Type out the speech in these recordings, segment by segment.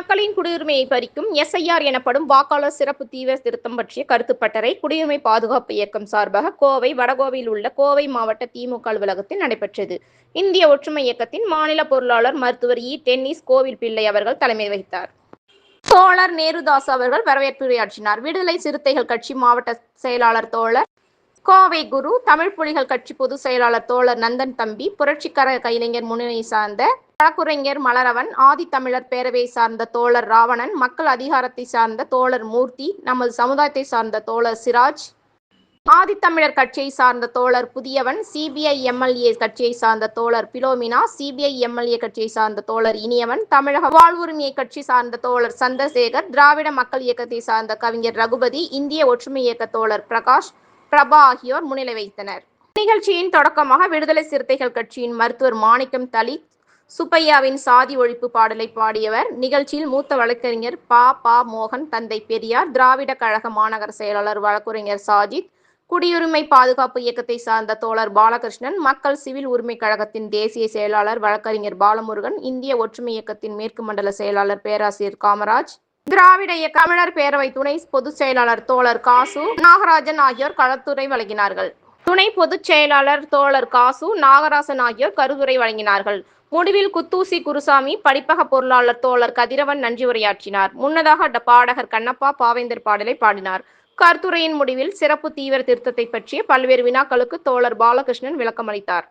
மக்களின் குடியுரிமையை பறிக்கும் எஸ்ஐஆர் எனப்படும் வாக்காளர் சிறப்பு தீவிர திருத்தம் பற்றிய கருத்துப்பட்டறை குடியுரிமை பாதுகாப்பு இயக்கம் சார்பாக கோவை வடகோவையில் உள்ள கோவை மாவட்ட திமுக அலுவலகத்தில் நடைபெற்றது. இந்திய ஒற்றுமை இயக்கத்தின் மாநில பொருளாளர் மருத்துவர் இ. டென்னிஸ் கோவில் பிள்ளை அவர்கள் தலைமை வகித்தார். தோழர் நேருதாஸ் அவர்கள் வரவேற்புரையாற்றினார் விடுதலை சிறுத்தைகள் கட்சி மாவட்ட செயலாளர் தோழர் கோவை குரு தமிழ் புலிகள் கட்சி பொதுச் செயலாளர் தோழர் நந்தன் தம்பி புரட்சிகர கைலைஞர் முன்னணி சார்ந்த வழக்குரைஞர் மலரவன் ஆதித்தமிழர் பேரவை சார்ந்த தோழர் ராவணன் மக்கள் அதிகாரத்தை சார்ந்த தோழர் மூர்த்தி நமது சமுதாயத்தை சார்ந்த தோழர் சிராஜ் ஆதித்தமிழர் கட்சியை சார்ந்த தோழர் புதியவன் சிபிஐ எம்எல்ஏ கட்சியை சார்ந்த தோழர் பிலோமினா சிபிஐ எம்எல்ஏ கட்சியை சார்ந்த தோழர் இனியவன் தமிழக வாழ்வுரிமை கட்சி சார்ந்த தோழர் சந்திரசேகர் திராவிட மக்கள் இயக்கத்தை சார்ந்த கவிஞர் ரகுபதி இந்திய ஒற்றுமை இயக்க தோழர் பிரகாஷ் பிரபா ஆகியோர் முன்னிலை வைத்தனர் நிகழ்ச்சியின் தொடக்கமாக விடுதலை சிறுத்தைகள் கட்சியின் மருத்துவர் மாணிக்கம் தலித் சுப்பையாவின் சாதி ஒழிப்பு பாடலை பாடியவர் நிகழ்ச்சியில் மூத்த வழக்கறிஞர் பா. பா. மோகன் தந்தை பெரியார் திராவிட கழக மாநகர செயலாளர் வழக்குரைஞர் சாஜித் குடியுரிமை பாதுகாப்பு இயக்கத்தை சார்ந்த தோழர் பாலகிருஷ்ணன் மக்கள் சிவில் உரிமை கழகத்தின் தேசிய செயலாளர் வழக்கறிஞர் பாலமுருகன் இந்திய ஒற்றுமை இயக்கத்தின் மேற்கு மண்டல செயலாளர் பேராசிரியர் காமராஜ் திராவிட தமிழர் பேரவை துணை பொதுச் செயலாளர் தோழர் காசு நாகராஜன் ஆகியோர் களத்துறை வழங்கினார்கள். துணை பொதுச் செயலாளர் தோழர் காசு நாகராசன் ஆகியோர் கருதுரை வழங்கினார்கள். முடிவில் குத்தூசி குருசாமி படிப்பக பொருளாளர் தோழர் கதிரவன் நன்றி உரையாற்றினார். முன்னதாக ட- பாடகர் கண்ணப்பா பாவேந்தர் பாடலை பாடினார். கருத்துரையின் முடிவில் சிறப்பு தீவிர திருத்தத்தை பற்றிய பல்வேறு வினாக்களுக்கு தோழர் பாலகிருஷ்ணன் விளக்கமளித்தார் அளித்தார்.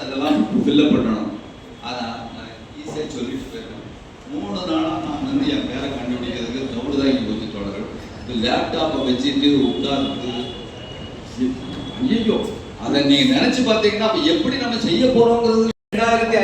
அதெல்லாம் பண்ணணும். அதான் ஈஸியாக சொல்லிட்டு போயிருக்கேன் மூணு நாளாக நான் வந்து என் பேரை கண்டுபிடிக்கிறதுக்கு தவிடு தான் இங்கே ஊற்றி தொடரும் இது லேப்டாப்பை வச்சுட்டு உட்கார்ந்து ஐயோ அதை நீங்கள் நினைச்சு பார்த்தீங்கன்னா அப்போ எப்படி நம்ம செய்ய போகிறோங்கிறது ரெண்டாயிரத்தி